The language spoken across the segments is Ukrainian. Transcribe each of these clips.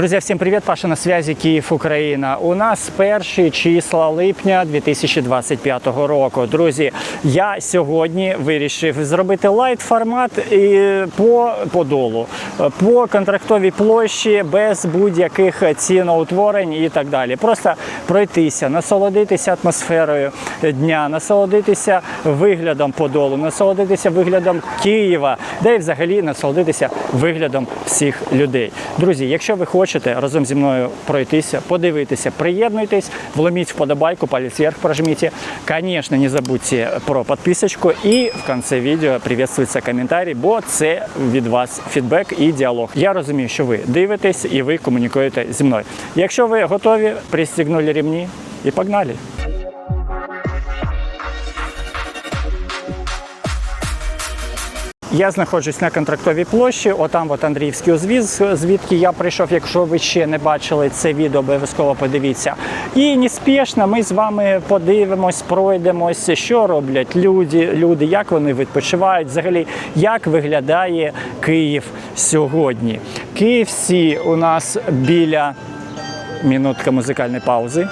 Друзья, всем привет! Паша на связи Київ, Україна. У нас перші числа липня 2025 року. Друзі, я сьогодні вирішив зробити лайт формат по подолу, по контрактовій площі без будь-яких ціноутворень і так далі. Просто пройтися, насолодитися атмосферою дня, насолодитися виглядом подолу, насолодитися виглядом Києва, де і взагалі насолодитися виглядом всіх людей. Друзі, якщо ви хочете разом зі мною пройтися, подивитися, приєднуйтесь, вломіть вподобайку, палець вверх прожмите. Конечно, не забудьте про підписочку і в кінці відео приветствується коментарі, бо це від вас фідбек і діалог. Я розумію, що ви дивитесь і ви комунікуєте зі мною. Якщо ви готові, пристегнули ремні і погнали. Я знаходжусь на контрактовій площі, отам от Андріївський узвіз, звідки я прийшов. Якщо ви ще не бачили це відео, обов'язково подивіться. І неспішно ми з вами подивимось, пройдемось, що роблять люди, люди, як вони відпочивають, взагалі, як виглядає Київ сьогодні. Київ всі у нас біля минутка музикальної паузи.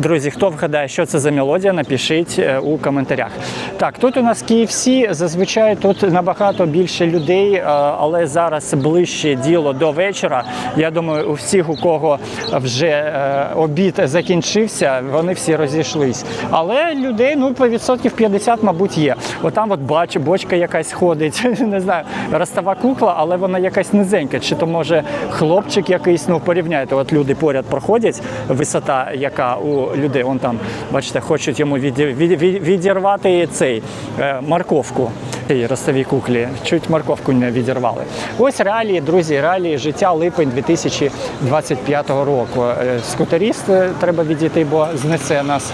Друзі, хто вгадає, що це за мелодія, напишіть е, у коментарях. Так, тут у нас KFC, зазвичай тут набагато більше людей, е, але зараз ближче діло до вечора. Я думаю, у всіх, у кого вже е, обід закінчився, вони всі розійшлись. Але людей ну по відсотків 50, мабуть, є. Отам от бач, бочка якась ходить, не знаю, ростова кукла, але вона якась низенька. Чи то може хлопчик якийсь, ну порівняйте, от люди поряд проходять, висота, яка у людей, он там, бачите, хочуть йому віді- від- від- відірвати цей е, морковку. Цій ростовій куклі, чуть морковку не відірвали. Ось реалії, друзі, реалії життя липень 2025 року. Е, Скутеріст е, треба відійти, бо знесе нас.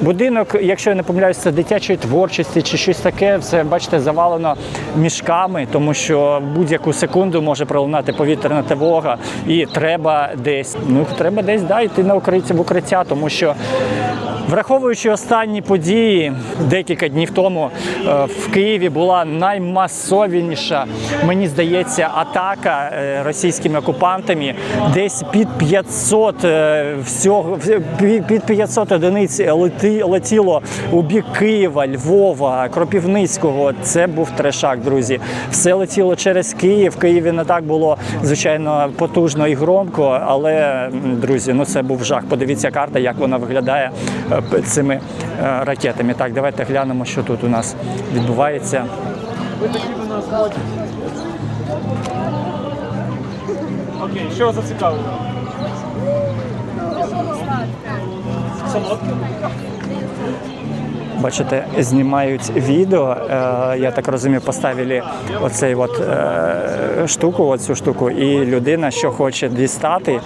Будинок, якщо я не помиляюся, це дитячої творчості чи щось таке, все бачите, завалено мішками, тому що будь-яку секунду може пролунати повітряна тривога, і треба десь. Ну треба десь да, йти на укриття в укриття, тому що. Враховуючи останні події, декілька днів тому е, в Києві була наймасовіша, мені здається, атака е, російськими окупантами. Десь під 500 е, всього під під 500 одиниць летіло у бік Києва, Львова, Кропівницького. Це був трешак, друзі. Все летіло через Київ. В Києві не так було звичайно потужно і громко, але друзі, ну це був жах. Подивіться карта, як вона виглядає цими е, ракетами. Так, давайте глянемо, що тут у нас відбувається. Окей, що зацікавило? Солодке? Бачите, знімають відео. Е, я так розумію, поставили оцей от е, штуку, оцю штуку, і людина, що хоче дістати,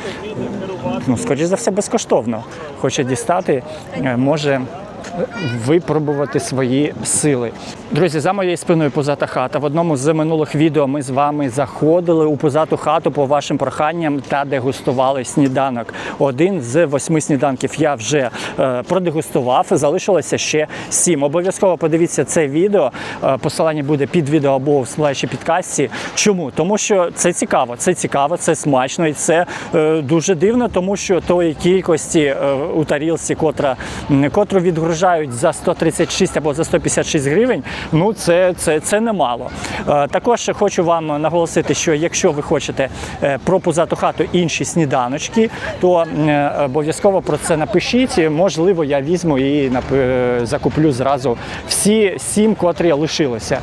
ну скоріш за все, безкоштовно хоче дістати, е, може. Випробувати свої сили. Друзі, за моєю спиною позата хата. В одному з минулих відео ми з вами заходили у позату хату по вашим проханням та дегустували сніданок. Один з восьми сніданків я вже е, продегустував. Залишилося ще сім. Обов'язково подивіться це відео. Е, посилання буде під відео або в сплеші підкасті. Чому? Тому що це цікаво, це цікаво, це смачно і це е, дуже дивно, тому що тої кількості е, у тарілці, котра котру відгружають за 136 або за 156 гривень. Ну це, це, це немало. Е, також хочу вам наголосити, що якщо ви хочете е, про пузату хату інші сніданочки, то е, обов'язково про це напишіть. Можливо, я візьму і закуплю зразу всі сім, котрі лишилися.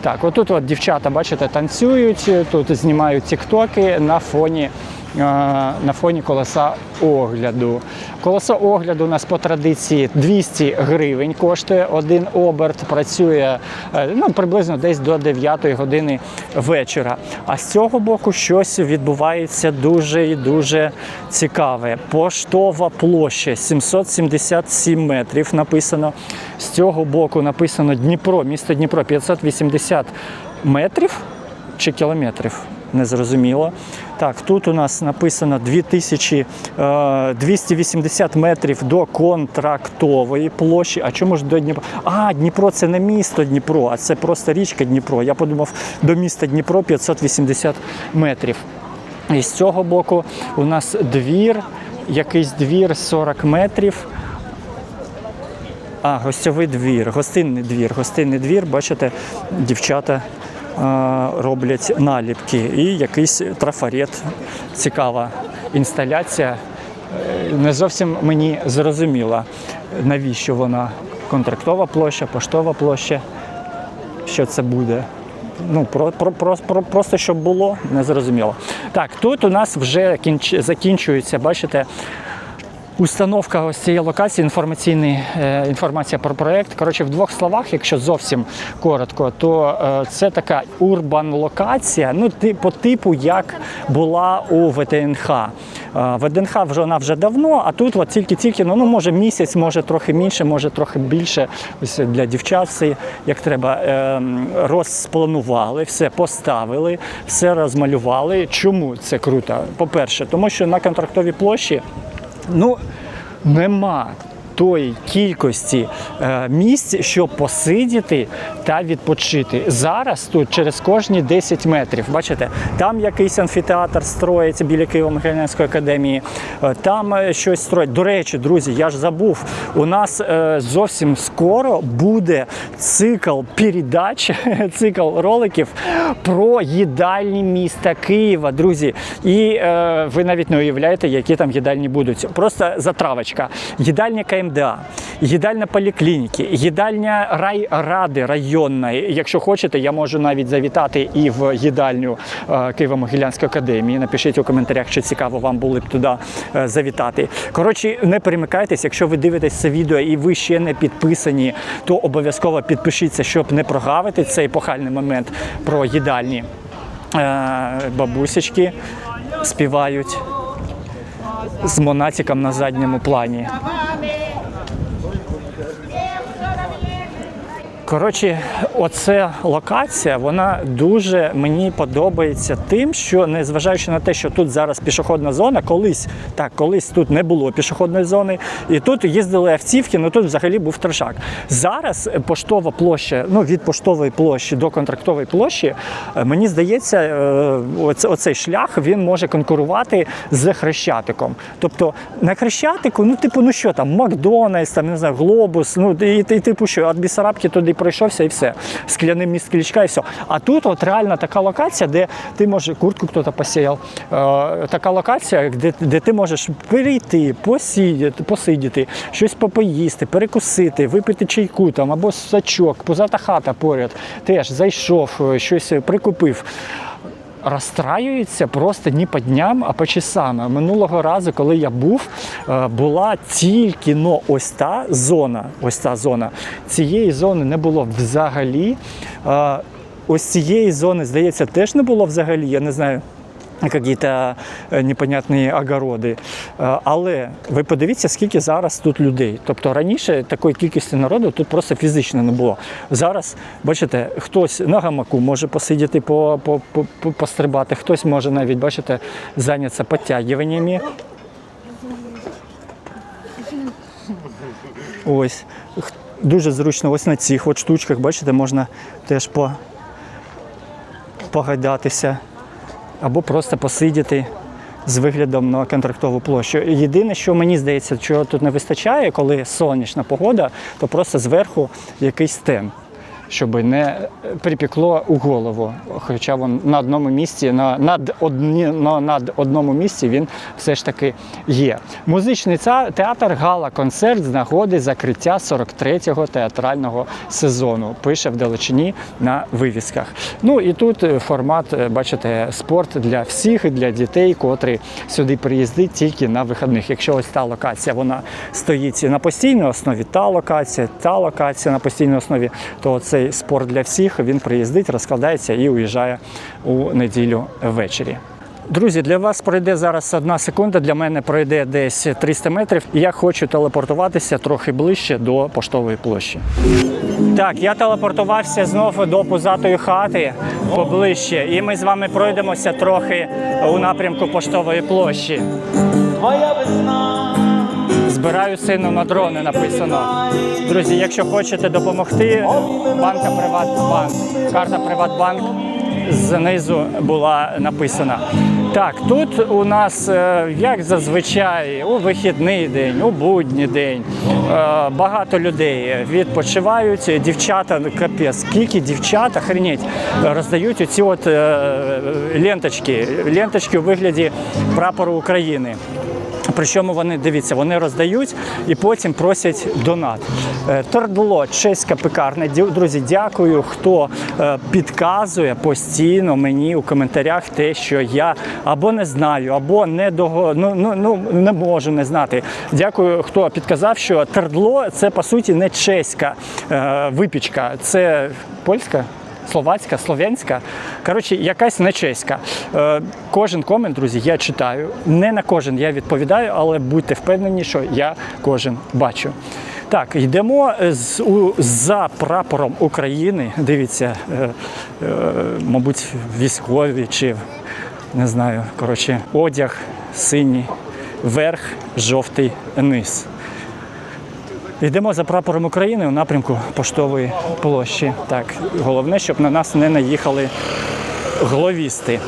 Так, отут от дівчата, бачите, танцюють, тут знімають тіктоки на фоні. На фоні колеса огляду. Колесо огляду у нас по традиції 200 гривень коштує один оберт, працює е, ну, приблизно десь до 9 години вечора. А з цього боку щось відбувається дуже і дуже цікаве. Поштова площа 777 метрів написано. З цього боку написано Дніпро, місто Дніпро 580 метрів чи кілометрів. Незрозуміло. Так, тут у нас написано 2000, е, 280 метрів до контрактової площі. А чому ж до Дніпра? А, Дніпро це не місто Дніпро, а це просто річка Дніпро. Я подумав, до міста Дніпро 580 метрів. І з цього боку у нас двір, якийсь двір 40 метрів. А, гостьовий двір, гостинний двір. Гостинний двір, бачите, дівчата роблять наліпки і якийсь трафарет. Цікава інсталяція. Е, Не зовсім мені зрозуміла, навіщо вона контрактова площа, поштова площа. Що це буде? Ну, про, про, про, про, просто щоб було, не зрозуміло. Так, тут у нас вже кінч, закінчується, бачите, Установка ось цієї локації, інформаційний, е, інформація про проект. Коротше, в двох словах, якщо зовсім коротко, то е, це така урбан локація, ну по типу, як була у ВТНХ. Е, ВДНХ вже вона вже давно, а тут от тільки-тільки, ну, ну може місяць, може трохи менше, може трохи більше. Ось для дівчат як треба розпланували, все поставили, все розмалювали. Чому це круто? По-перше, тому що на контрактовій площі ну нема тої кількості е, місць, щоб посидіти та відпочити. Зараз тут через кожні 10 метрів, бачите, там якийсь амфітеатр строїться біля Києво-Могилянської академії, е, там е, щось строять. До речі, друзі, я ж забув, у нас зовсім скоро буде цикл передач, цикл роликів про їдальні міста Києва, друзі. І ви навіть не уявляєте, які там їдальні будуть. Просто затравочка. Їдальня КМДА, їдальня поліклініки, їдальня райради районної. Якщо хочете, я можу навіть завітати і в їдальню е, Києво-Могилянської академії. Напишіть у коментарях, що цікаво вам було б туди е, завітати. Коротше, не перемикайтесь, якщо ви дивитесь це відео і ви ще не підписані, то обов'язково підпишіться, щоб не прогавити цей епохальний момент про їдальні. Е, Бабусечки співають з монатиком на задньому плані. Коротше, оця локація, вона дуже мені подобається тим, що незважаючи на те, що тут зараз пішохідна зона, колись так, колись тут не було пішохідної зони, і тут їздили автівки, ну тут взагалі був трешак. Зараз поштова площа, ну від поштової площі до контрактової площі, е, мені здається, е, оце- оцей шлях він може конкурувати з хрещатиком. Тобто на хрещатику, ну типу, ну що там, Макдональдс, там не знаю, глобус, ну і, і, типу, що від туди пройшовся і все. Скляним міст Клічка і все. А тут от реально така локація, де ти можеш куртку хтось посіяв. Е, така локація, де, де ти можеш перейти, посидіти, посидіти, щось попоїсти, перекусити, випити чайку там або сачок, позата хата поряд. Теж зайшов, е, щось прикупив розстраюється просто не по дням, а по часам. Минулого разу, коли я був, е, була тільки но ось та зона. Ось та зона. Цієї зони не було взагалі. Е, Ось цієї зони, здається, теж не було взагалі. Я не знаю. Какие-то е, непонятні огороди. Е, Але ви подивіться, скільки зараз тут людей. Тобто раніше такої кількості народу тут просто фізично не було. Зараз, бачите, хтось на гамаку може посидіти, по, по, по, по- пострибати, хтось може навіть, бачите, зайнятися підтягуваннями. Ось. Дуже зручно ось на цих от штучках, бачите, можна теж по, погадатися або просто посидіти з виглядом на контрактову площу. Єдине, що мені здається, чого тут не вистачає, коли сонячна погода, то просто зверху якийсь стен. Щоб не припекло у голову. Хоча він на одному місці, на, над, одні, на, над одному місці він все ж таки є. Музичний театр Гала концерт з нагоди закриття 43-го театрального сезону. Пише в Далечині на вивісках. Ну і тут е, формат, е, бачите, спорт для всіх, і для дітей, котрі сюди приїздять тільки на вихідних. Якщо ось та локація вона стоїть на постійній основі, та локація, та локація на постійній основі, то цей спорт для всіх він приїздить, розкладається і уїжджає у неділю ввечері. Друзі, для вас пройде зараз одна секунда, для мене пройде десь 300 метрів. І я хочу телепортуватися трохи ближче до поштової площі. Так, я телепортувався знову до пузатої хати поближче, і ми з вами пройдемося трохи у напрямку поштової площі. Твоя весна, Збираю сину на дрони написано. Друзі, якщо хочете допомогти, банка Приватбанк, карта Приватбанк знизу була написана. Так, тут у нас, е, як зазвичай, у вихідний день, у будній день е, багато людей відпочивають. Дівчата, капець, скільки дівчат, охренеть, роздають оці от е, ленточки, ленточки у вигляді прапору України. Причому вони дивіться, вони роздають і потім просять донат. Е, Тордло, чеська пекарня. Друзі, дякую, хто е, підказує постійно мені у коментарях те, що я або не знаю, або не дого... ну, ну, ну, не можу не знати. Дякую, хто підказав, що тордло це по суті не чеська е, випічка, це польська. Словацька, слов'янська, коротше, якась не чеська. Е, кожен комент, друзі, я читаю. Не на кожен я відповідаю, але будьте впевнені, що я кожен бачу. Так, йдемо з, у, за прапором України. Дивіться, е, е, мабуть, військові чи не знаю, коротше, одяг синій, верх, жовтий низ. Йдемо за прапором України у напрямку поштової площі. Так, головне, щоб на нас не наїхали гловісти.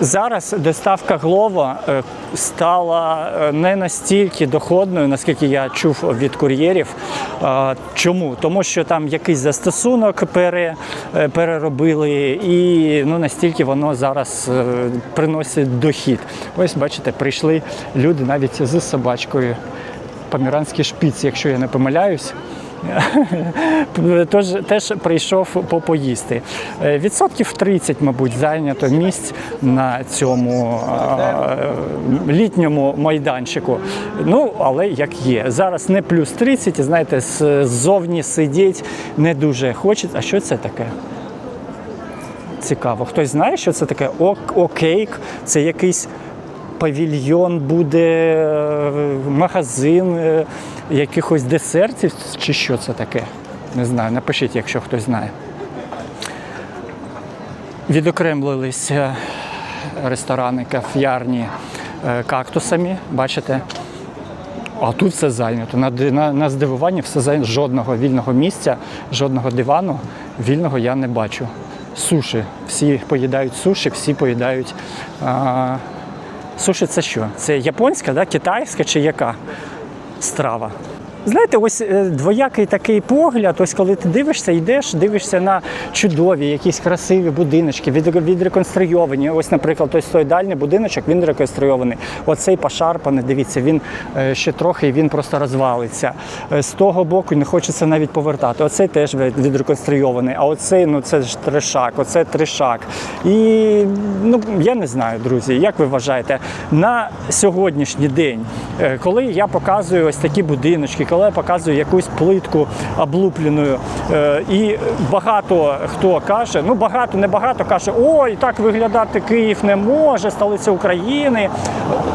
Зараз доставка Глова е, стала е, не настільки доходною, наскільки я чув від кур'єрів. Чому? Тому що там якийсь застосунок е, переробили, і ну, настільки воно зараз приносить дохід. Ось бачите, прийшли люди навіть з собачкою. Поміранський шпіц, якщо я не помиляюсь. Тож теж прийшов по- поїсти. Е, Відсотків 30, мабуть, зайнято місць на цьому е, літньому майданчику. Ну, але як є. Зараз не плюс 30, і знаєте, ззовні сидіть не дуже хочеться. А що це таке? Цікаво. Хтось знає, що це таке? Ок- Окейк, це якийсь павільйон буде, е, магазин е, якихось десертів, чи що це таке? Не знаю, напишіть, якщо хтось знає. Відокремлилися ресторани, каф'ярні е, кактусами, бачите? А тут все зайнято. На, на, на здивування все зайнято. Жодного вільного місця, жодного дивану вільного я не бачу. Суші. Всі поїдають суші, всі поїдають. Суші це що? Це японська, да? китайська чи яка страва? Знаєте, ось е, двоякий такий погляд, ось коли ти дивишся, йдеш, дивишся на чудові, якісь красиві будиночки, відреконструйовані. Ось, наприклад, ось той дальній будиночок, він реконструйований. Оцей пошарпаний, дивіться, він е, ще трохи він просто розвалиться. Е, З того боку не хочеться навіть повертати. Оцей теж відреконструйований, а оцей, ну це ж трешак, оце трешак. І ну я не знаю, друзі, як ви вважаєте, на сьогоднішній день, коли я показую ось такі будиночки, коли я показую якусь плитку облупленою, е, і багато хто каже, ну багато, не багато каже, ой, так виглядати Київ не може, столиця України.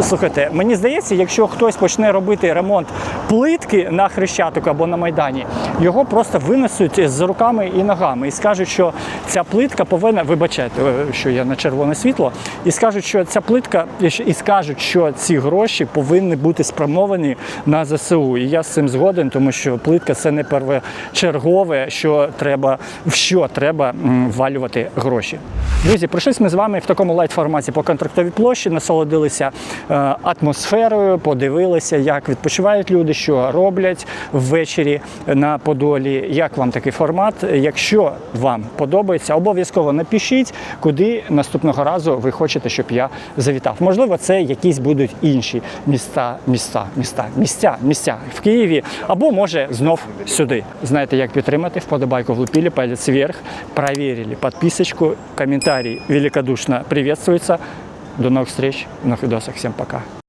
Слухайте, мені здається, якщо хтось почне робити ремонт плитки на Хрещатику або на Майдані, його просто винесуть з руками і ногами і скажуть, що ця плитка повинна, вибачайте, е, що я на червоне світло, і скажуть, що ця плитка, і скажуть, що ці гроші повинні бути спрямовані на ЗСУ. І я з цим згоден, тому що плитка це не первочергове, що треба в що треба м, ввалювати гроші. Друзі, прийшлись ми з вами в такому лайт форматі по контрактовій площі, насолодилися е, атмосферою, подивилися, як відпочивають люди, що роблять ввечері на Подолі. Як вам такий формат? Якщо вам подобається, обов'язково напишіть, куди наступного разу ви хочете, щоб я завітав. Можливо, це якісь будуть інші міста, міста, міста, місця, місця в Києві, або може знов сюди. Знаєте, як підтримати? Вподобайку влупили, палець вверх, проверили підписочку, коментарі великодушно приветствуються. До новых встреч, новых видосах. Всем пока.